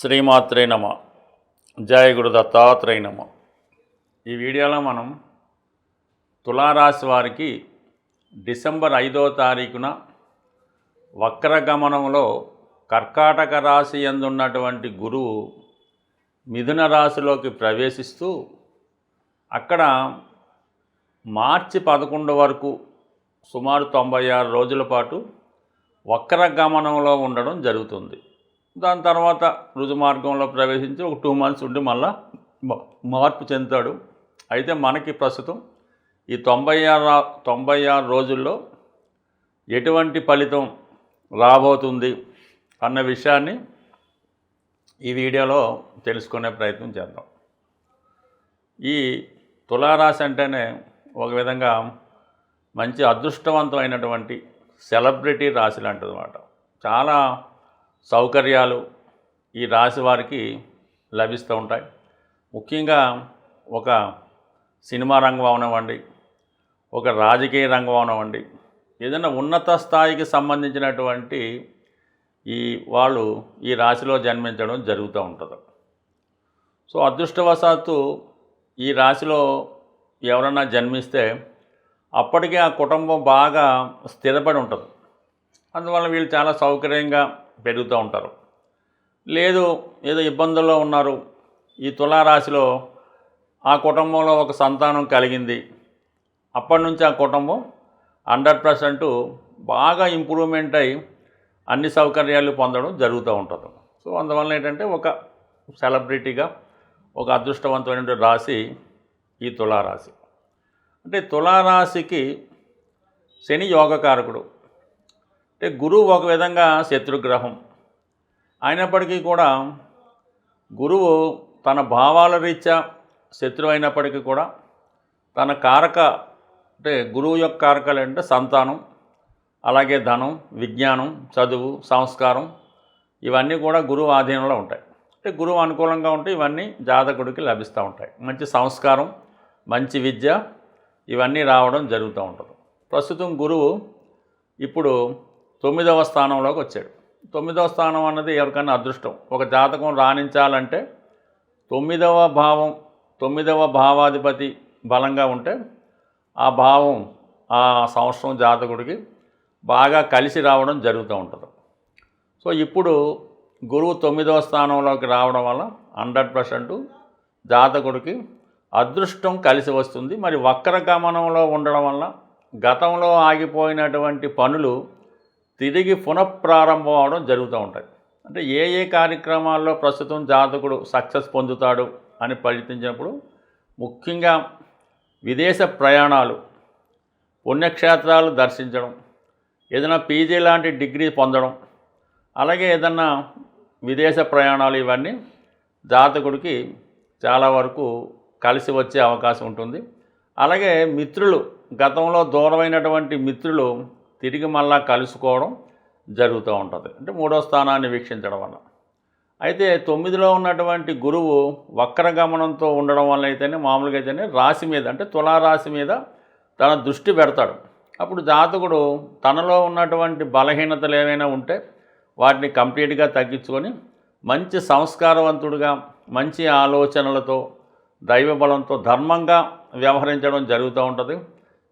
శ్రీమాత్రే నమ. జయ గురు దత్తాత్రేయ నమ. ఈ వీడియోలో మనం తులారాశి వారికి డిసెంబర్ ఐదో తారీఖున వక్రగమనంలో కర్కాటక రాశి ఎందున్నటువంటి గురువు మిథున రాశిలోకి ప్రవేశిస్తూ అక్కడ మార్చి పదకొండు వరకు సుమారు తొంభై ఆరు రోజుల పాటు వక్రగమనంలో ఉండడం జరుగుతుంది. దాని తర్వాత రుజుమార్గంలో ప్రవేశించి ఒక టూ మంత్స్ ఉండి మళ్ళా మార్పు చెందుతాడు. అయితే మనకి ప్రస్తుతం ఈ తొంభై ఆరు తొంభై ఆరు రోజుల్లో ఎటువంటి ఫలితం రాబోతుంది అన్న విషయాన్ని ఈ వీడియోలో తెలుసుకునే ప్రయత్నం చేద్దాం. ఈ తులారాశి అంటేనే ఒక విధంగా మంచి అదృష్టవంతమైనటువంటి సెలబ్రిటీ రాశి లాంటిది అనమాట చాలా సౌకర్యాలు ఈ రాశి వారికి లభిస్తూ ఉంటాయి. ముఖ్యంగా ఒక సినిమా రంగం అవనివ్వండి ఒక రాజకీయ రంగం అవనివ్వండి ఏదైనా ఉన్నత స్థాయికి సంబంధించినటువంటి ఈ వాళ్ళు ఈ రాశిలో జన్మించడం జరుగుతూ ఉంటుంది. సో అదృష్టవశాత్తు ఈ రాశిలో ఎవరన్నా జన్మిస్తే అప్పటికే ఆ కుటుంబం బాగా స్థిరపడి ఉంటుంది. అందువల్ల వీళ్ళు చాలా సౌకర్యంగా పెరుగుతూ ఉంటారు. లేదు ఏదో ఇబ్బందుల్లో ఉన్నారు. ఈ తులారాశిలో ఆ కుటుంబంలో ఒక సంతానం కలిగింది. అప్పటి నుంచి ఆ కుటుంబం హండ్రెడ్ పర్సెంట్ బాగా ఇంప్రూవ్మెంట్ అయి అన్ని సౌకర్యాలు పొందడం జరుగుతూ ఉంటుంది. సో అందువల్ల ఏంటంటే ఒక సెలబ్రిటీగా ఒక అదృష్టవంతమైన రాశి ఈ తులారాశి. అంటే తులారాశికి శని యోగకారకుడు. అంటే గురువు ఒక విధంగా శత్రుగ్రహం. అయినప్పటికీ కూడా గురువు తన భావాల రీత్యా శత్రువు అయినప్పటికీ కూడా తన కారక అంటే గురువు యొక్క కారకాలు అంటే సంతానం అలాగే ధనం విజ్ఞానం చదువు సంస్కారం ఇవన్నీ కూడా గురువు ఆధీనంలో ఉంటాయి. అంటే గురువు అనుకూలంగా ఉంటే ఇవన్నీ జాతకుడికి లభిస్తూ ఉంటాయి. మంచి సంస్కారం మంచి విద్య ఇవన్నీ రావడం జరుగుతూ ఉంటుంది. ప్రస్తుతం గురువు ఇప్పుడు తొమ్మిదవ స్థానంలోకి వచ్చాడు. తొమ్మిదవ స్థానం అన్నది ఎవరికైనా అదృష్టం. ఒక జాతకం రాణించాలంటే తొమ్మిదవ భావం తొమ్మిదవ భావాధిపతి బలంగా ఉంటే ఆ భావం ఆ సంవత్సరం జాతకుడికి బాగా కలిసి రావడం జరుగుతూ ఉంటుంది. సో ఇప్పుడు గురువు తొమ్మిదవ స్థానంలోకి రావడం వల్ల హండ్రెడ్ పర్సెంట్ జాతకుడికి అదృష్టం కలిసి వస్తుంది. మరి వక్ర గమనంలో ఉండడం వల్ల గతంలో ఆగిపోయినటువంటి పనులు తిరిగి పునఃప్రారంభం అవడం జరుగుతూ ఉంటాయి అంటే ఏ ఏ కార్యక్రమాల్లో ప్రస్తుతం జాతకుడు సక్సెస్ పొందుతాడు అని ప్రయత్నించినప్పుడు ముఖ్యంగా విదేశ ప్రయాణాలు పుణ్యక్షేత్రాలు దర్శించడం ఏదైనా పీజీ లాంటి డిగ్రీ పొందడం అలాగే ఏదన్నా విదేశ ప్రయాణాలు ఇవన్నీ జాతకుడికి చాలా వరకు కలిసి వచ్చే అవకాశం ఉంటుంది. అలాగే మిత్రులు గతంలో దూరమైనటువంటి మిత్రులు తిరిగి మళ్ళా కలుసుకోవడం జరుగుతూ ఉంటుంది. అంటే మూడో స్థానాన్ని వీక్షించడం వల్ల. అయితే తొమ్మిదిలో ఉన్నటువంటి గురువు వక్రగమనంతో ఉండడం వల్ల అయితేనే మామూలుగా అయితేనే రాశి మీద అంటే తులారాశి మీద తన దృష్టి పెడతాడు. అప్పుడు జాతకుడు తనలో ఉన్నటువంటి బలహీనతలు ఏవైనా ఉంటే వాటిని కంప్లీట్గా తగ్గించుకొని మంచి సంస్కారవంతుడిగా మంచి ఆలోచనలతో దైవబలంతో ధర్మంగా వ్యవహరించడం జరుగుతూ ఉంటుంది.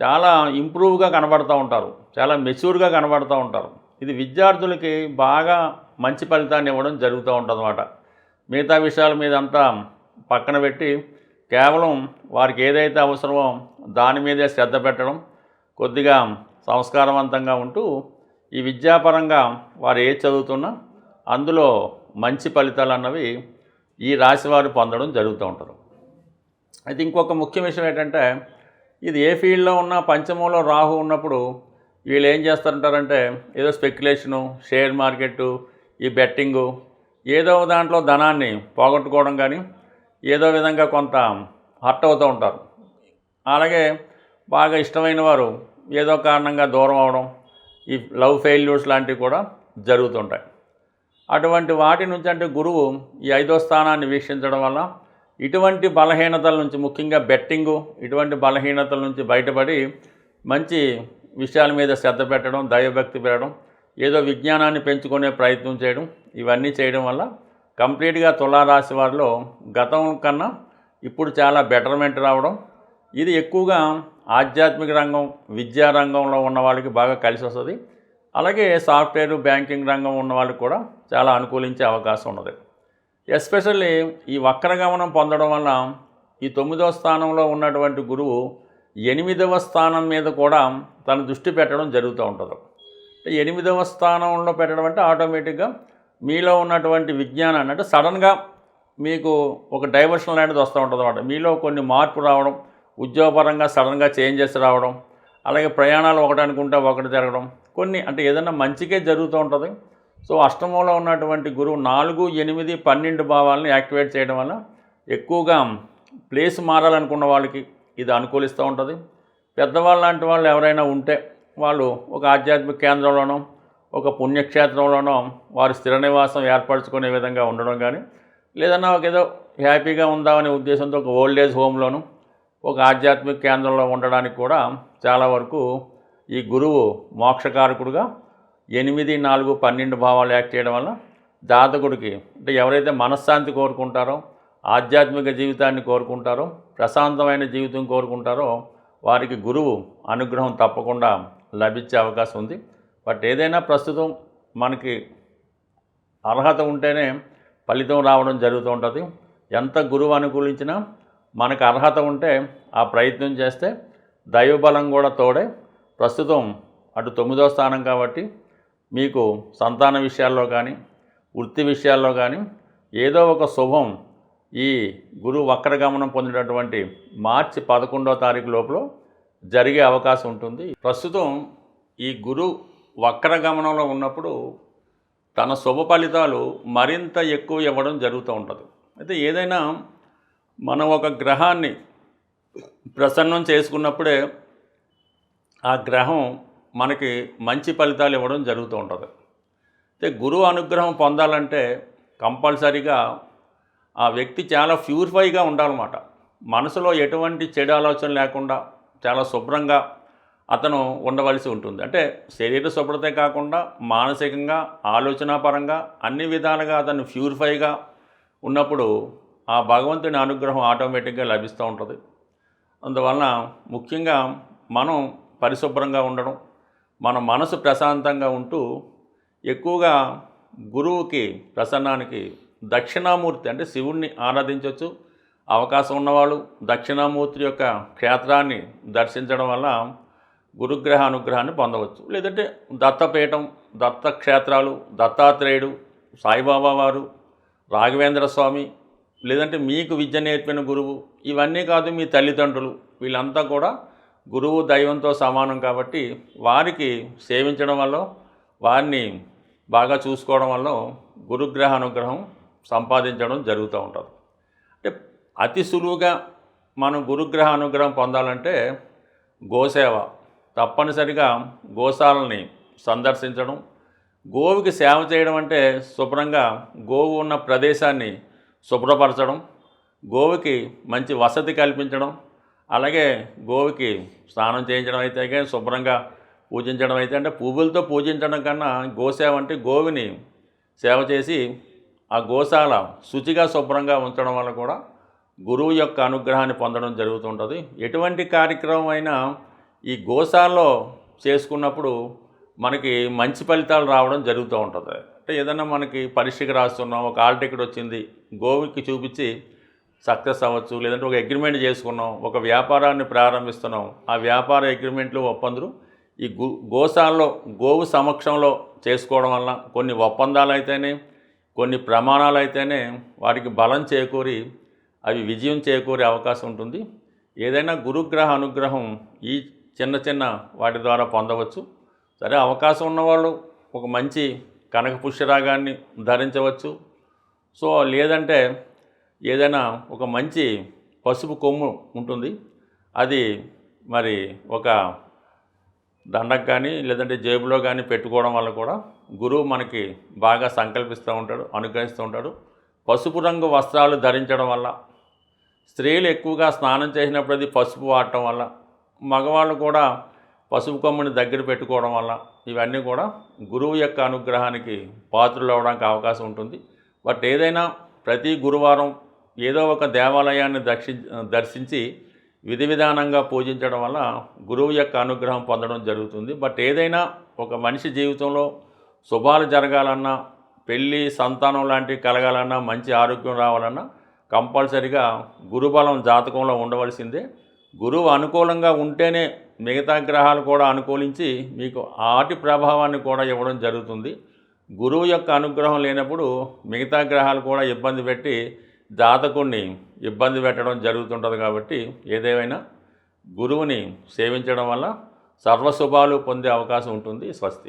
చాలా ఇంప్రూవ్గా కనబడుతూ ఉంటారు. చాలా మెచ్యూర్గా కనబడుతూ ఉంటారు. ఇది విద్యార్థులకి బాగా మంచి ఫలితాన్ని ఇవ్వడం జరుగుతూ ఉంటుంది అన్నమాట మిగతా విషయాల మీద అంతా పక్కన పెట్టి కేవలం వారికి ఏదైతే అవసరమో దాని మీదే శ్రద్ధ పెట్టడం కొద్దిగా సంస్కారవంతంగా ఉంటూ ఈ విద్యాపరంగా వారు ఏ చదువుతున్నా అందులో మంచి ఫలితాలు అన్నవి ఈ రాశి వారు పొందడం జరుగుతూ ఉంటారు అయితే ఇంకొక ముఖ్య విషయం ఏంటంటే ఇది ఏ ఫీల్డ్లో ఉన్నా పంచమంలో రాహు ఉన్నప్పుడు వీళ్ళు ఏం చేస్తుంటారంటే ఏదో స్పెక్యులేషను షేర్ మార్కెట్ ఈ బెట్టింగు ఏదో దాంట్లో ధనాన్ని పోగొట్టుకోవడం కానీ ఏదో విధంగా కొంత హర్ట్ అవుతూ ఉంటారు. అలాగే బాగా ఇష్టమైన వారు ఏదో కారణంగా దూరం అవడం ఈ లవ్ ఫెయిల్యూర్స్ లాంటివి కూడా జరుగుతుంటాయి. అటువంటి వాటి నుంచి అంటే గురువు ఈ ఐదో స్థానాన్ని వీక్షించడం వల్ల ఇటువంటి బలహీనతల నుంచి ముఖ్యంగా బెట్టింగు ఇటువంటి బలహీనతల నుంచి బయటపడి మంచి విషయాల మీద శ్రద్ధ పెట్టడం దైవభక్తి పెరగడం ఏదో విజ్ఞానాన్ని పెంచుకునే ప్రయత్నం చేయడం ఇవన్నీ చేయడం వల్ల కంప్లీట్గా తులారాశి వారిలో గతం కన్నా ఇప్పుడు చాలా బెటర్మెంట్ రావడం ఇది ఎక్కువగా ఆధ్యాత్మిక రంగం విద్యా రంగంలో ఉన్న వాళ్ళకి బాగా కలిసి వస్తుంది. అలాగే సాఫ్ట్వేర్ బ్యాంకింగ్ రంగం ఉన్న వాళ్ళకి కూడా చాలా అనుకూలించే అవకాశం ఉన్నది. ఎస్పెషల్లీ ఈ వక్రగమనం పొందడం వల్ల ఈ తొమ్మిదవ స్థానంలో ఉన్నటువంటి గురువు ఎనిమిదవ స్థానం మీద కూడా తన దృష్టి పెట్టడం జరుగుతూ ఉంటుంది. ఎనిమిదవ స్థానంలో పెట్టడం అంటే ఆటోమేటిక్గా మీలో ఉన్నటువంటి విజ్ఞానాన్ని అంటే సడన్గా మీకు ఒక డైవర్షన్ లాంటిది వస్తూ ఉంటుంది అనమాట మీలో కొన్ని మార్పు రావడం ఉద్యోగపరంగా సడన్గా చేంజెస్ రావడం అలాగే ప్రయాణాలు ఒకటి అనుకుంటే ఒకటి జరగడం కొన్ని అంటే ఏదైనా మంచికే జరుగుతూ ఉంటుంది. సో అష్టమంలో ఉన్నటువంటి గురువు నాలుగు ఎనిమిది పన్నెండు భావాలను యాక్టివేట్ చేయడం వల్ల ఎక్కువగా ప్లేస్ మారాలనుకున్న వాళ్ళకి ఇది అనుకూలిస్తూ ఉంటుంది. పెద్దవాళ్ళు లాంటి వాళ్ళు ఎవరైనా ఉంటే వాళ్ళు ఒక ఆధ్యాత్మిక కేంద్రంలోనో ఒక పుణ్యక్షేత్రంలోనో వారు స్థిర నివాసం ఏర్పరచుకునే విధంగా ఉండడం కానీ లేదన్నా ఒక ఏదో హ్యాపీగా ఉందామనే ఉద్దేశంతో ఒక ఓల్డ్ ఏజ్ హోమ్లోను ఒక ఆధ్యాత్మిక కేంద్రంలో ఉండడానికి కూడా చాలా వరకు ఈ గురువు మోక్షకారకుడుగా ఎనిమిది నాలుగు పన్నెండు భావాలు యాక్ట్ చేయడం వల్ల జాతకుడికి అంటే ఎవరైతే మనశ్శాంతి కోరుకుంటారో ఆధ్యాత్మిక జీవితాన్ని కోరుకుంటారో ప్రశాంతమైన జీవితం కోరుకుంటారో వారికి గురువు అనుగ్రహం తప్పకుండా లభించే అవకాశం ఉంది. బట్ ఏదైనా ప్రస్తుతం మనకి అర్హత ఉంటేనే ఫలితం రావడం జరుగుతూ ఉంటుంది. ఎంత గురువు అనుకూలించినా మనకు అర్హత ఉంటే ఆ ప్రయత్నం చేస్తే దైవబలం కూడా తోడే ప్రస్తుతం అటు తొమ్మిదో స్థానం కాబట్టి మీకు సంతాన విషయాల్లో కానీ వృత్తి విషయాల్లో కానీ ఏదో ఒక శుభం ఈ గురువు వక్రగమనం పొందినటువంటి మార్చి పదకొండో తారీఖు లోపల జరిగే అవకాశం ఉంటుంది. ప్రస్తుతం ఈ గురు వక్రగమనంలో ఉన్నప్పుడు తన శుభ ఫలితాలు మరింత ఎక్కువ ఇవ్వడం జరుగుతూ ఉంటుంది. అయితే ఏదైనా మనం ఒక గ్రహాన్ని ప్రసన్నం చేసుకున్నప్పుడే ఆ గ్రహం మనకి మంచి ఫలితాలు ఇవ్వడం జరుగుతూ ఉంటుంది. అయితే గురువు అనుగ్రహం పొందాలంటే కంపల్సరీగా ఆ వ్యక్తి చాలా ప్యూరిఫైగా ఉండాలన్నమాట. మనసులో ఎటువంటి చెడు ఆలోచన లేకుండా చాలా శుభ్రంగా అతను ఉండవలసి ఉంటుంది. అంటే శరీర శుభ్రతే కాకుండా మానసికంగా ఆలోచనాపరంగా అన్ని విధాలుగా అతను ప్యూరిఫైగా ఉన్నప్పుడు ఆ భగవంతుని అనుగ్రహం ఆటోమేటిక్గా లభిస్తూ ఉంటుంది. అందువలన ముఖ్యంగా మనం పరిశుభ్రంగా ఉండడం మన మనసు ప్రశాంతంగా ఉంటూ ఎక్కువగా గురువుకి ప్రసన్నానికి దక్షిణామూర్తి అంటే శివుణ్ణి ఆరాధించవచ్చు అవకాశం ఉన్నవాళ్ళు దక్షిణామూర్తి యొక్క క్షేత్రాన్ని దర్శించడం వల్ల గురుగ్రహ అనుగ్రహాన్ని పొందవచ్చు. లేదంటే దత్తపీఠం దత్త క్షేత్రాలు దత్తాత్రేయుడు సాయిబాబా వారు రాఘవేంద్ర స్వామి లేదంటే మీకు విద్య నేర్పిన గురువు ఇవన్నీ కాదు మీ తల్లిదండ్రులు. వీళ్ళంతా కూడా గురువు దైవంతో సమానం కాబట్టి వారికి సేవించడం వల్ల వారిని బాగా చూసుకోవడం వల్ల గురుగ్రహ అనుగ్రహం సంపాదించడం జరుగుతూ ఉంటుంది. అంటే అతి సులువుగా మనం గురుగ్రహ అనుగ్రహం పొందాలంటే గోసేవ తప్పనిసరిగా గోశాలని సందర్శించడం గోవుకి సేవ చేయడం అంటే శుభ్రంగా గోవు ఉన్న ప్రదేశాన్ని శుభ్రపరచడం గోవుకి మంచి వసతి కల్పించడం అలాగే గోవుకి స్నానం చేయించడం అయితే కానీ శుభ్రంగా పూజించడం అయితే అంటే పువ్వులతో పూజించడం కన్నా గోసేవ అంటే గోవిని సేవ చేసి ఆ గోశాల శుచిగా శుభ్రంగా ఉంచడం వల్ల కూడా గురువు యొక్క అనుగ్రహాన్ని పొందడం జరుగుతుంటుంది. ఎటువంటి కార్యక్రమం అయినా ఈ గోశాలలో చేసుకున్నప్పుడు మనకి మంచి ఫలితాలు రావడం జరుగుతూ ఉంటుంది. అంటే ఏదైనా మనకి పరీక్షకు రాస్తున్నాం ఒక ఆల్ టికెట్ వచ్చింది గోవుకి చూపించి సక్సెస్ అవ్వచ్చు లేదంటే ఒక అగ్రిమెంట్ చేసుకున్నాం ఒక వ్యాపారాన్ని ప్రారంభిస్తున్నాం ఆ వ్యాపార అగ్రిమెంట్లు ఒప్పందులు ఈ గో గోశాలలో గోవు సమక్షంలో చేసుకోవడం వల్ల కొన్ని ఒప్పందాలు అయితేనే కొన్ని ప్రమాణాలు అయితేనే వాటికి బలం చేకూరి అవి విజయం చేకూరే అవకాశం ఉంటుంది. ఏదైనా గురుగ్రహ అనుగ్రహం ఈ చిన్న చిన్న వాటి ద్వారా పొందవచ్చు. సరే అవకాశం ఉన్నవాళ్ళు ఒక మంచి కనక పుష్యరాగాన్ని ధరించవచ్చు. సో లేదంటే ఏదైనా ఒక మంచి పసుపు కొమ్ము ఉంటుంది అది మరి ఒక దండకు కానీ లేదంటే జేబులో కానీ పెట్టుకోవడం వల్ల కూడా గురువు మనకి బాగా సంకల్పిస్తూ ఉంటాడు అనుగ్రహిస్తూ ఉంటాడు. పసుపు రంగు వస్త్రాలు ధరించడం వల్ల స్త్రీలు ఎక్కువగా స్నానం చేసినప్పుడు అది పసుపు వాడటం వల్ల మగవాళ్ళు కూడా పసుపు కొమ్మని దగ్గర పెట్టుకోవడం వల్ల ఇవన్నీ కూడా గురువు యొక్క అనుగ్రహానికి పాత్రలు అవడానికి అవకాశం ఉంటుంది. బట్ ఏదైనా ప్రతి గురువారం ఏదో ఒక దేవాలయాన్ని దర్శి దర్శించి విధి విధానంగా పూజించడం వల్ల గురువు యొక్క అనుగ్రహం పొందడం జరుగుతుంది. బట్ ఏదైనా ఒక మనిషి జీవితంలో శుభాలు జరగాలన్నా పెళ్ళి సంతానం లాంటివి కలగాలన్నా మంచి ఆరోగ్యం రావాలన్నా కంపల్సరిగా గురుబలం జాతకంలో ఉండవలసిందే. గురువు అనుకూలంగా ఉంటేనే మిగతా గ్రహాలు కూడా అనుకూలించి మీకు ఆటి ప్రభావాన్ని కూడా ఇవ్వడం జరుగుతుంది. గురువు యొక్క అనుగ్రహం లేనప్పుడు మిగతా గ్రహాలు కూడా ఇబ్బంది పెట్టి జాతకుణ్ణి ఇబ్బంది పెట్టడం జరుగుతుంటుంది కాబట్టి ఏదేమైనా గురువుని సేవించడం వల్ల సర్వశుభాలు పొందే అవకాశం ఉంటుంది స్వస్తి.